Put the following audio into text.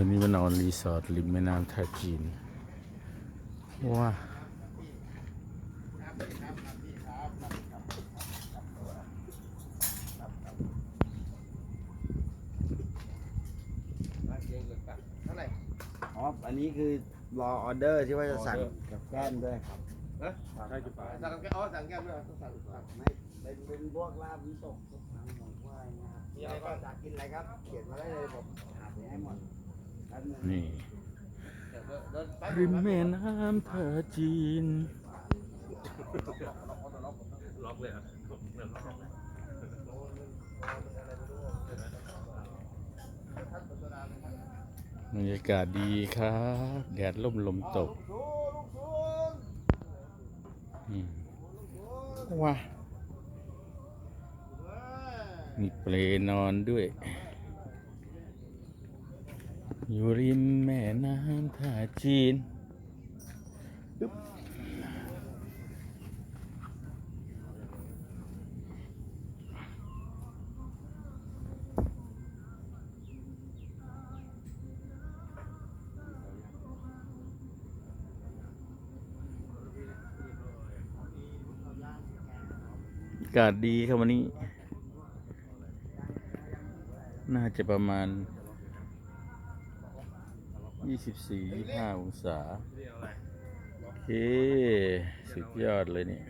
วันนี้มานอนรีสอร์ทริมแม่น้ำท่าจีนว้าเท่าไหร่อ๋อ อันนี้คือรอออเดอร์ที่ว่าจะสั่งกับแก้มด้วยครับใช่จุดปลายสั่งแก้วอ๋อสั่งแก้วด้วยต้องสั่งสั่งไม่เป็นเป็นพวกลาบน้ำตกพวกหนังหมูว่าอะไรนะครับมีอะไรบ้างอยากกินอะไรครับ เขียนมาได้เลยผมหาไปให้หมดแป๊บ นี่ริมแม่น้ำท่าจีน ล็อกเลยบเหมือนล็อกเลยบรรยากาศดีครับ แดดล่มลมตกว้ามีเปลนอนด้วย อยู่ริมแม่น้ำท่าจีนอากาศดีครับวันนี้ น่าจะประมาณ 24-25องศา โอเค สุดยอดเลยเนี่ย